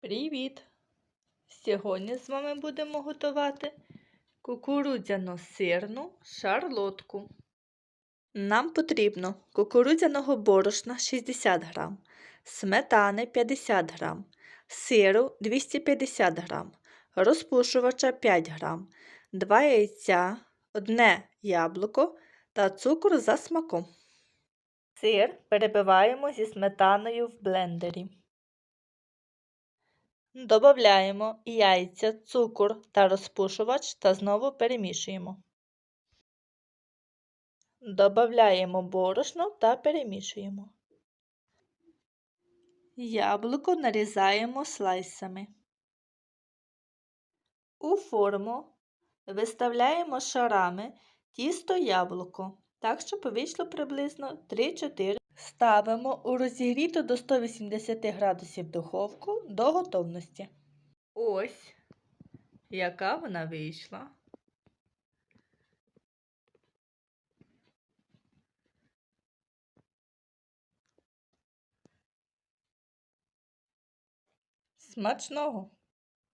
Привіт! Сьогодні з вами будемо готувати кукурудзяно-сирну шарлотку. Нам потрібно кукурудзяного борошна 60 г, сметани 50 г, сиру 250 г, розпушувача 5 г, 2 яйця, одне яблуко та цукор за смаком. Сир перебиваємо зі сметаною в блендері. Добавляємо яйця, цукор та розпушувач та знову перемішуємо. Добавляємо борошно та перемішуємо. Яблуко нарізаємо слайсами. У форму виставляємо шарами тісто яблуко, так, щоб вийшло приблизно 3-4. Ставимо у розігріту до 180 градусів духовку до готовності. Ось, яка вона вийшла. Смачного!